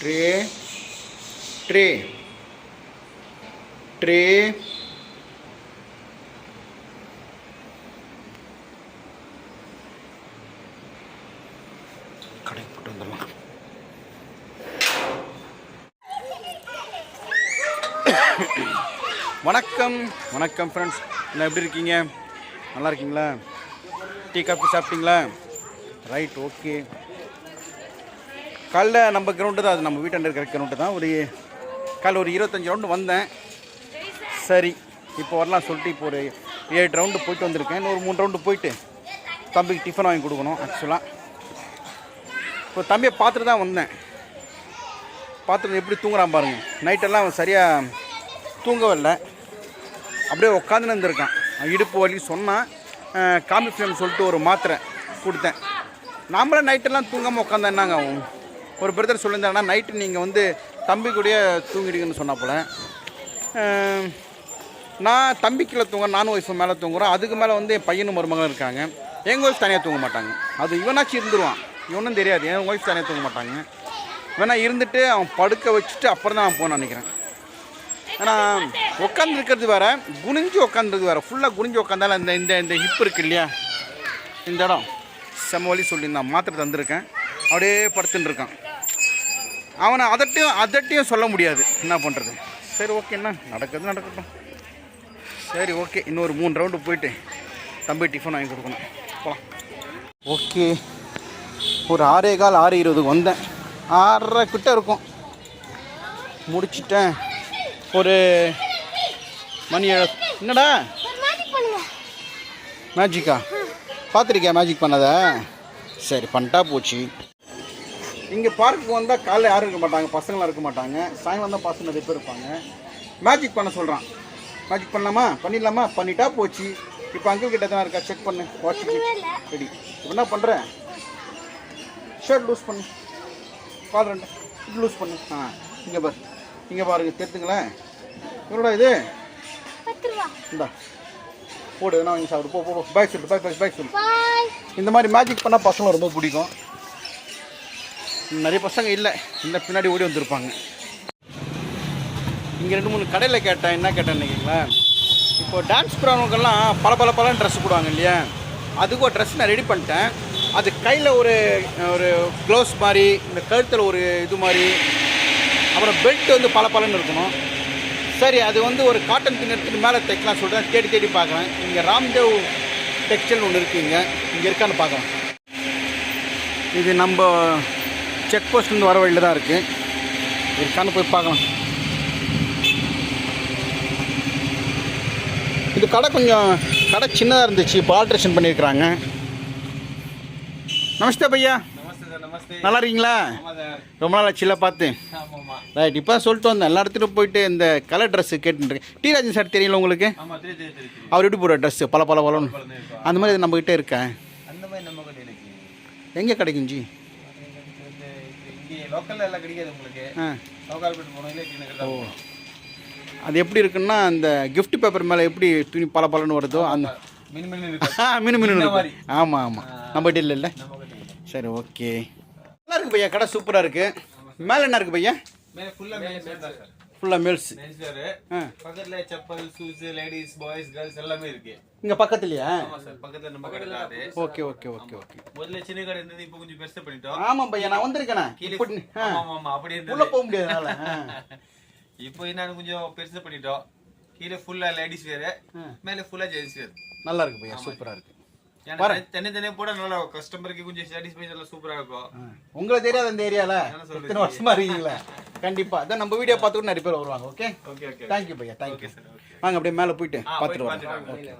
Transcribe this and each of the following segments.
Tray tray tray கடை போட்டு வந்துடலாம். வணக்கம். வணக்கம் ஃப்ரெண்ட்ஸ் எல்லாம் எப்படி இருக்கீங்க? நல்லா இருக்கீங்களா? டீ காஃபி சாப்பிட்டீங்களா? ரைட் ஓகே காலைல நம்ம கிரவுண்டு தான் அது நம்ம வீட்டாண்ட இருக்கிற கிரவுண்டு தான். ஒரு காலைல ஒரு இருபத்தஞ்சி ரவுண்டு வந்தேன். சரி இப்போ வரலாம் சொல்லிட்டு இப்போ ஒரு ஏழு ரவுண்டு போயிட்டு வந்திருக்கேன். இன்னும் ஒரு மூணு ரவுண்டு போயிட்டு தம்பிக்கு டிஃபன் வாங்கி கொடுக்கணும் ஆக்சுவலாக இப்போ தம்பியை பார்த்துட்டு தான் வந்தேன். பார்த்துட்டு எப்படி தூங்குறான் பாருங்க. நைட்டெல்லாம் அவன் சரியாக தூங்கவே இல்லை அப்படியே உட்காந்துன்னு இருந்திருக்கான். இடுப்பு வலி சொன்னான். காமிஃபிளம் சொல்லிட்டு ஒரு மாத்திரை கொடுத்தேன். நாமளே நைட்டெல்லாம் தூங்காமல் உட்காந்தா என்னங்க ஒரு பிரதர் சொல்லியிருந்தாங்கன்னா நைட்டு நீங்கள் வந்து தம்பி கூடயே தூங்கிடுங்கன்னு சொன்னால் போல். நான் தம்பி கீழே தூங்க நானும் ஒய்ஃபு மேலே தூங்குறோம். அதுக்கு மேலே வந்து என் பையனும் மருமகன் இருக்காங்க. எங்கள் ஒய்ஃப் தனியாக தூங்க மாட்டாங்க. அது இவனாச்சும் இருந்துருவான். இவனும் தெரியாது. என் ஒய்ஃப் தனியாக தூங்க மாட்டாங்க. வேணா இருந்துட்டு அவன் படுக்க வச்சுட்டு அப்புறம் தான் அவன் போன நினைக்கிறேன். ஏன்னா உட்காந்துருக்கிறது வேற குனிஞ்சு உட்காந்துருக்கு வேற. ஃபுல்லாக குனிஞ்சு உட்காந்தாலும் இந்த இந்த இந்த ஹிப் இருக்கு இல்லையா? இந்த இடம். செம்ம வழி சொல்லியிருந்தான். மாத்திரை தந்திருக்கேன். அப்படியே படுத்துட்டுருக்கான் அவனை அதட்டையும் அதட்டையும் சொல்ல முடியாது. என்ன பண்ணுறது சரி ஓகே என்ன? நடக்குது நடக்கட்டும். சரி ஓகே இன்னொரு மூணு ரவுண்டு போயிட்டு தம்பி டிஃபன் வாங்கி கொடுக்கணும். போகலாம் ஓகே ஒரு ஆறே கால் ஆறு இருபதுக்கு வந்தேன். ஆறரை கிட்ட இருக்கும். முடிச்சிட்டேன். ஒரு மணி ஏழு என்னடா? மேஜிக்கா பார்த்துருக்கியா மேஜிக் பண்ணதை? சரி பண்ணிட்டா போச்சு. இங்கே பார்க்குக்கு வந்தால் காலைல யாரும் இருக்க மாட்டாங்க பசங்களாம் இருக்க மாட்டாங்க. சாயங்காலம் தான் பசங்க நிறைய பேர் இருப்பாங்க. மேஜிக் பண்ண சொல்கிறான் மேஜிக் பண்ணலாமா? பண்ணிடலாமா? பண்ணிட்டா போச்சு. இப்போ அங்கிள் கிட்ட தான் இருக்கா? செக் பண்ணு. வாட்ச் ரெடி இப்போ என்ன பண்ணுறேன் ஷர்ட் லூஸ் பண்ணு. கால் ரெண்டு. லூஸ் பண்ணு. ஆ இங்கே பாரு. இங்கே பாருங்க. தெரிஞ்சுங்களேன் எவ்வளோடா இது? இந்தா. போடு. நான் வாங்கி சாப்பிடு. போ போ பாய் சொல்லு பாய் பாய் பாய் சொல்லு. இந்த மாதிரி மேஜிக் பண்ணால் பசங்க ரொம்ப பிடிக்கும். நிறைய பசங்க இல்லை. இல்லை பின்னாடி ஓடி வந்திருப்பாங்க. இங்கே ரெண்டு மூணு கடையில் கேட்டேன். என்ன கேட்டேன் நினைக்கிறீங்களா? இப்போ டான்ஸ் ப்ரோக்ராமுக்கெல்லாம் பல பல பல ட்ரெஸ் போடுவாங்க இல்லையா? அதுக்கு ஒரு ட்ரெஸ் நான் ரெடி பண்ணிட்டேன். அது கையில் ஒரு ஒரு க்ளவுஸ் மாதிரி இந்த கழுத்தில் ஒரு இது மாதிரி அப்புறம் பெல்ட் வந்து பல பலன்னு இருக்கணும். சரி அது வந்து ஒரு காட்டன் துணி எடுத்துட்டு மேலே தைக்கலாம் சொல்லிட்டு தேடி தேடி பார்க்குறேன். இங்கே ராம்தேவ் டெக்ஸ்டைல் ஒன்று இருக்குங்க இங்கே. இங்கே இருக்கான்னு பார்க்குறேன் இது நம்ம செக் போஸ்ட்லேருந்து வர வழியில் தான் இருக்குது இருக்கான்னு போய் பார்க்கலாம். இது கடை கொஞ்சம் கடை சின்னதாக இருந்துச்சு இப்போ ஆல்ட்ரேஷன் பண்ணியிருக்கிறாங்க. நமஸ்தே பையா. நல்லா இருக்கீங்களா? ரொம்ப நாள் ஆச்சுல பார்த்தேன் ஆமாம்மா. ரைட் இப்போ சொல்லிட்டு வந்தேன். எல்லா இடத்துலையும் போயிட்டு இந்த கலர் ட்ரெஸ்ஸு கேட்டுருக்கேன் டி ராஜன் சார் தெரியல உங்களுக்கு. அவர் எப்படி போடுற ட்ரெஸ்ஸு பல பல பலன்னு. அந்த மாதிரி நம்மக்கிட்ட இருக்கேன் அந்த மாதிரி நம்ம கிட்ட இருக்கு எங்கே கிடைக்கும் ஜி லோக்கல்ல எல்லாம் கிடைக்காது உங்களுக்கு. லோக்கால்பேட் இல்லை தான் போகணும். அது எப்படி இருக்குன்னா அந்த gift பேப்பர் மேலே எப்படி துணி பல பலன்னு வருதோ அந்த மினி மினி மினு. ஆமாம் ஆமாம் நம்மகிட்ட கிட்ட இல்லை. சரி ஓகே நல்லா இருக்கு பையா கடை சூப்பராக இருக்குது மேலே என்ன இருக்குது பையா? மேலே ஃபுல்லா மேலே சார் ஃபுல்லாக மேல்ஸ் பக்கத்துல chappal shoes ladies boys girls எல்லாமே இருக்கு. இங்கே பக்கத்துலையா? ஆமா சார் பக்கத்துல நம்ம கடை தான் அது. Okay okay okay okay. முதல்ல சின்ன கடை இருந்தது இப்போ கொஞ்சம் பெருசா பண்ணிட்டோம். ஆமாம் பையா நான் வந்திருக்கேனே. கீழே ஆமா ஆமா அப்படி உள்ளே போக முடியாதுனால இப்போ என்ன கொஞ்சம் பெருசா பண்ணிட்டோம். கீழே ஃபுல்லா லேடிஸ் வேறு மேலே ஃபுல்லா ஜென்ஸ் வேறு நல்லா இருக்கு பையா சூப்பராக இருக்கு. தனித்தனியா போட நல்லா கஸ்டமருக்கு கொஞ்சம் சாட்டிஸ்ஃபை நல்லா சூப்பரா இருக்கும். உங்களுக்கு தெரியாது அந்த சொல்றது? இத்தனை வருஷமா இருக்கீங்களா? கண்டிப்பாக அதான் நம்ம வீடியோ பார்த்து நிறைய பேர் வருவாங்க okay okay okay thank you Bhaiya. Thank you வாங்க அப்படியே மேலே போயிட்டு பார்த்துட்டு பார்த்துட்டு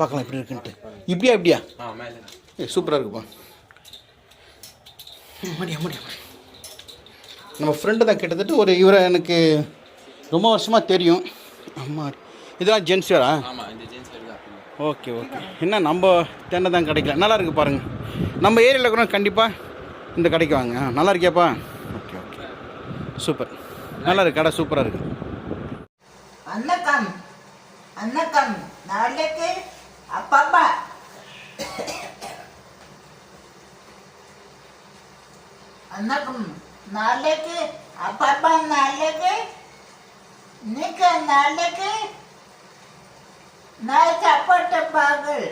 பார்க்கலாம் எப்படி இருக்குன்ட்டு. இப்படியா இப்படியா? ஆ மேலே. ஏ சூப்பராக இருக்குப்பா. மடியா மடியா நம்ம ஃப்ரெண்டு தான் கிட்டத்தட்ட ஒரு இவரை எனக்கு ரொம்ப வருஷமாக தெரியும். ஆமாம் இதெல்லாம் ஜென்ஸ் ஆமா இந்த ஜென்ஸ் வருது ஓகே ஓகே. என்ன நம்ம தென்னை தான் கிடைக்கல. நல்லா இருக்கு பாருங்க. நம்ம ஏரியாவில் கூட கண்டிப்பாக இந்த கடைக்கு வாங்க. ஆ, நல்லா இருக்கியாப்பா? Okay okay. சூப்பர். நல்லா இருக்கு கடை சூப்பராக இருக்கு. அன்னக்கம் அன்னக்கம் நாளைக்கு அப்பப்பா. அன்னக்கம் நாளைக்கு அப்பப்பா நாளைக்கு இன்னைக்கு நாளைக்கு நான் சாப்பாட்டு பாகல்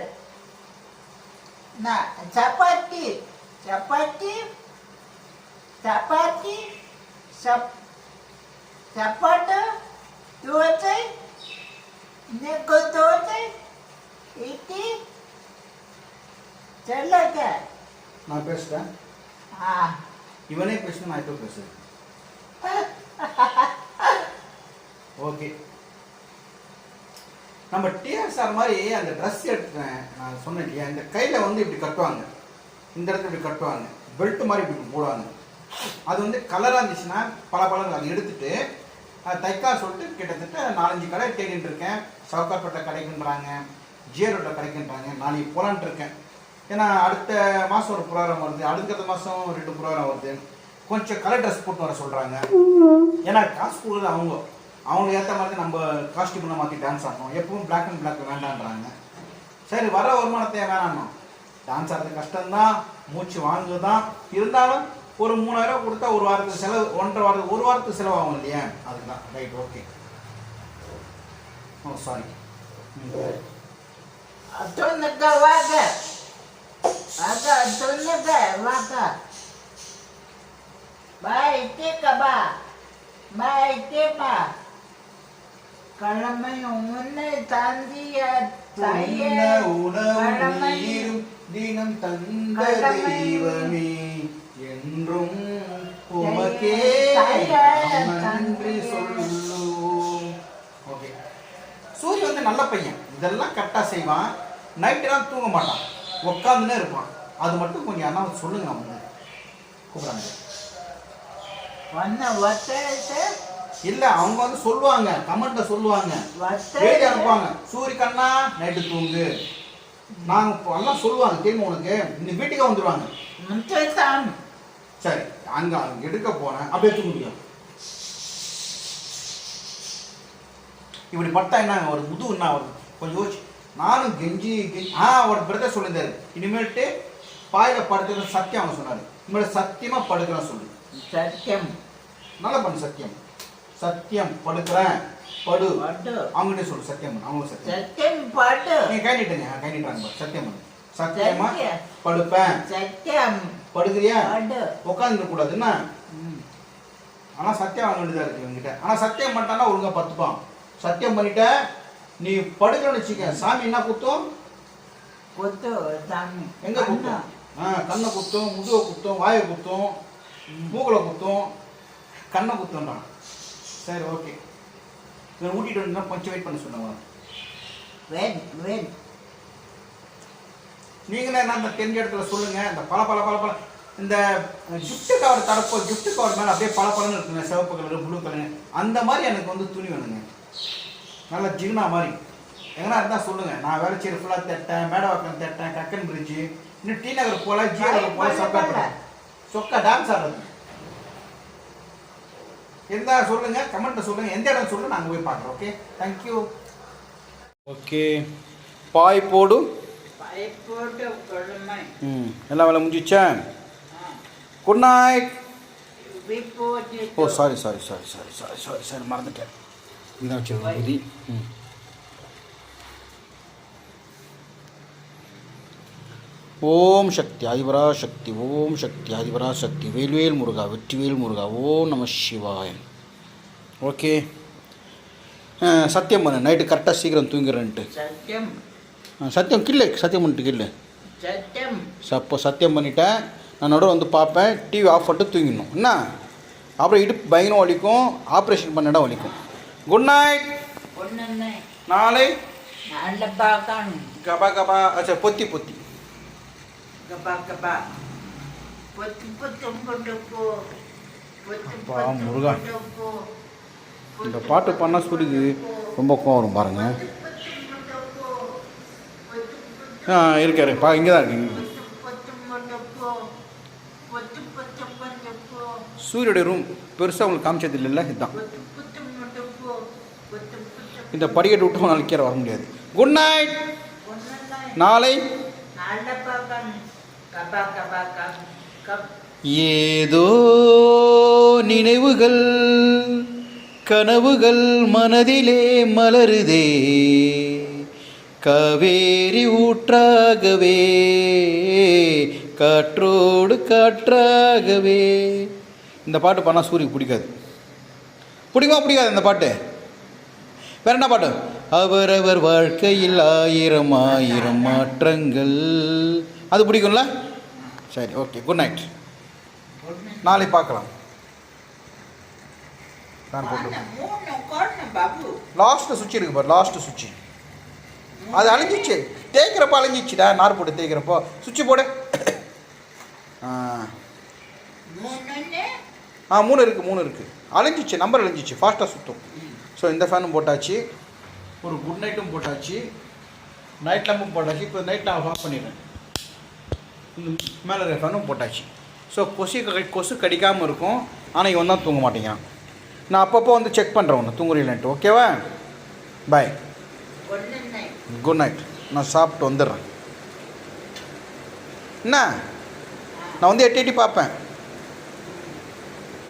நான் சப்பாத்தி சப்பாத்தி சப்பாத்தி சப் சப்பாட்டு தோசை இன்னைக்கு தோசை இட்லி சொல்லுங்க நான் பேசுகிறேன் ஆ இவனே பேசணும் நான் இப்போ பேசுகிறேன் ஓகே நம்ம டிஆர்எஸ்ஆர் மாதிரி அந்த ட்ரெஸ் எடுத்துட்டேன் நான் சொன்னேன் இல்லையா இந்த கையில் வந்து இப்படி கட்டுவாங்க. இந்த இடத்துல இப்படி கட்டுவாங்க. பெல்ட் மாதிரி இப்படி போடுவாங்க. அது வந்து கலராக இருந்துச்சுன்னா பல பழங்கள் அதை எடுத்துட்டு தைக்கா சொல்லிட்டு கிட்டத்தட்ட நாலஞ்சு கடை தேடிட்டு இருக்கேன். சவுக்கார்பேட்டை கடைக்குன்றாங்க ரோட்டில் கடைக்குன்றாங்க நாளைக்கு போலான்ட்டு இருக்கேன். ஏன்னா அடுத்த மாதம் ஒரு ப்ரோக்ராம் வருது அடுத்த மாதம் ரெண்டு ப்ரோக்ராம் வருது. கொஞ்சம் கலர் ட்ரெஸ் போட்டு வர சொல்கிறாங்க ஏன்னா காசு கொடுக்குறது அவங்க. அவங்களுக்கு ஏற்ற மாதிரி நம்ம காஸ்டியூம்லாம் மாற்றி டான்ஸ் ஆடணும். எப்பவும் பிளாக் அண்ட் பிளாக் வேண்டான்றாங்க. சரி வர வருமானத்தை வேணாம் டான்ஸ் ஆடுறது கஷ்டம்தான். மூச்சு வாங்குதான் இருந்தாலும் ஒரு மூணாயிரம் கொடுத்தா ஒரு வாரத்துக்கு செலவு ஒன்றரை வாரத்துக்கு ஒரு வாரத்துக்கு செலவாகும் இல்லையா? அதுதான். ரைட் ஓகே ஓ சாரி சொல்லுங்க வாங்க. சொல்லுங்க வாங்க. பாய் கேட்கபா பாய் கேட்பா கழமை உன்னை தாந்திய தாய கடமை தினம் தந்த தெய்வமே என்றும் உமக்கே நன்றி சொல்லுவோம் ஓகே சூரிய வந்து நல்ல பையன் இதெல்லாம் கரெக்டாக செய்வான் நைட்டெல்லாம் தூங்க மாட்டான் உட்காந்துனே இருப்பான் அது மட்டும் கொஞ்சம் அண்ணா சொல்லுங்க அவங்க கூப்பிட்றாங்க வண்ண ஒத்தட்டு இல்லை அவங்க வந்து சொல்லுவாங்க கமெண்ட்ல சொல்லுவாங்க. எழுதி அனுப்புவாங்க. சூரிய கண்ணா நைட்டு தூங்கு. நாங்கள் எல்லாம் சொல்லுவாங்க தெரியுமா உனக்கு. இந்த வீட்டுக்கே வந்துடுவாங்க முத்தம் சரி அங்க எடுக்க போனேன் அப்படியே தூங்க இப்படி பட்டா என்ன ஒரு முது என்ன வருது கொஞ்சம் யோசிச்சு. நானும் கெஞ்சி கெஞ்சி ஆ ஒரு பிரதர் சொல்லியிருந்தாரு. இனிமேட்டு பாயில படுத்துக்கிற சத்தியம் அவங்க சொன்னாரு. இனிமேல் சத்தியமா படுக்கிறேன் சொல்லு. சத்தியம். நல்லா பண்ணு சத்தியம். சத்தியம் படுக்கிறேன். படு. அவங்ககிட்ட சொல்லு சத்தியம் பண்ணு. அவங்க சத்தியம் சத்தியம் படு. நீங்க கை நீட்டுங்க கை நீட்டுறாங்க பாரு. சத்தியம் பண்ணு. சத்தியமா. படுப்பேன். சத்தியம். படுக்கிறியா? படு. உட்காந்துக்க கூடாதுன்னா. ஆனா சத்தியம் வாங்க வேண்டியதா இருக்கு இவங்கிட்ட ஆனா சத்தியம் பண்ணிட்டானா ஒழுங்கா பத்துப்பான் சத்தியம் பண்ணிட்ட நீ படுக்கிறன்னு வச்சுக்க. சாமி என்ன குத்தும்? கொத்து சாமி. எங்க குத்தும்? ஆ கண்ணை குத்தும் முதுவை குத்தும் வாயை குத்தும் மூக்கலை குத்தும் கண்ணை குத்தும்ன்றான் சரி ஓகே இவன் ஊட்டிட்டு வந்து கொஞ்சம் வெயிட் பண்ண சொன்னவங்க வென் வென் நீங்களே என்ன அந்த தெரிஞ்ச இடத்துல சொல்லுங்க. இந்த பல பல பல பல இந்த gift கவர் தரப்போ gift கவர் மேலே அப்படியே பல பலன்னு இருக்குங்க. சிவப்பு கலர் ப்ளூ கலர் அந்த மாதிரி எனக்கு வந்து துணி வேணுங்க. நல்ல ஜிகினா மாதிரி. எங்கன்னா இருந்தால் சொல்லுங்க. நான் வேலைச்சேரி ஃபுல்லாக தட்டேன் மேடவாக்கம் தட்டேன் கக்கன் பிரிட்ஜு இன்னும் டி நகர் போல ஜி நகர் போல சொக்கா. சொக்கா டான்ஸ் ஆடுறது. இருந்தா சொல்லுங்க கமெண்ட்ல சொல்லுங்க எந்த இடம் சொல்லுங்க நாங்கள் போய் பார்க்குறோம் ஓகே தேங்க்யூ ஓகே பாய் போடு. ம் எல்லாம் வேலை முடிஞ்சிச்சா? Good night oh sorry sorry sorry sorry sorry sorry sorry மறந்துட்டேன். இதான் வச்சிருக்கோம் புதி. ம். ஓம் சக்தி ஆதிபரா சக்தி ஓம் சக்தி ஆதிபரா சக்தி. வேல்வேல் முருகா வெற்றிவேல் முருகா ஓம் நம சிவாயம் ஓகே. சத்தியம் பண்ணு. நைட்டு கரெக்டாக சீக்கிரம் தூங்கிடுறேன்ட்டு. சத்தியம். கில்லு சத்தியம் பண்ணிட்டு கில்லு. சத்தியம். சப்போ சத்தியம் பண்ணிட்டேன். நான் நடுவில் வந்து பார்ப்பேன். டிவி ஆஃப் பண்ணிட்டு தூங்கிடணும். என்ன? அப்புறம் இடுப்பு பயங்கரம் வலிக்கும். ஆப்ரேஷன் பண்ண இடம் வலிக்கும். குட் நைட் ஒன்று நாளை. நல்ல பார்க்கணும் கபா கபா. அச்சா பொத்தி பொத்தி கபா கபா பொத்து பொத்து கொண்டு போ பொத்து அப்பா, முருகா. இந்த பாட்டு பண்ணால் சூரியக்கு ரொம்ப கோவம் வரும் பாருங்க. ஆ இருக்காரு பா இங்கே. தான் இருக்கீங்க சூரியோடைய ரூம் பெருசாக உங்களுக்கு காமிச்சது இல்லைல்ல? இதுதான் இந்த படிக்கட்டு விட்டு நாளைக்கு வர முடியாது. குட் நைட் நாளை நல்ல பார்க்கணும் கபா கபா கப் கப் ஏதோ நினைவுகள் கனவுகள் மனதிலே மலருதே. காவேரி ஊற்றாகவே காற்றோடு காற்றாகவே. இந்த பாட்டு பண்ணால் சூரியக்கு பிடிக்காது. பிடிக்குமா பிடிக்காது இந்த பாட்டு? வேற என்ன பாட்டு? அவரவர் வாழ்க்கையில் ஆயிரம் ஆயிரம் மாற்றங்கள். அது பிடிக்கும்ல? சரி ஓகே குட் நைட் நாளை பார்க்கலாம். லாஸ்ட்டு சுவிட்ச் இருக்கு பாரு லாஸ்ட்டு சுவிட்ச். அது அழிஞ்சிச்சு. தேய்க்கிறப்போ அழிஞ்சிச்சுடா நார் போட்டு தேய்க்கிறப்போ. சுவிட்ச் போடு. ஆ. மூணு இருக்குது மூணு இருக்குது அழிஞ்சிச்சு நம்பர் அழிஞ்சிச்சு ஃபாஸ்ட்டாக சுற்றும் ஸோ இந்த ஃபேனும் போட்டாச்சு. ஒரு குட் நைட்டும் போட்டாச்சு. நைட் லேம்பும் போட்டாச்சு. இப்போ நைட் நான் ஆஃப் பண்ணிடுறேன். மேலே இருக்கிற ஃபேனும் போட்டாச்சு. ஸோ கொசு கொசு கடிக்காமல் இருக்கும். ஆனால் இவன் தான் தூங்க மாட்டேங்கிறான். நான் அப்பப்போ வந்து செக் பண்ணுறேன் ஒன்று தூங்குறீங்களான்ட்டு ஓகேவா பாய் குட் நைட் நான் சாப்பிட்டு வந்துடுறேன். என்ன? நான் வந்து எட்டி எட்டி பார்ப்பேன்.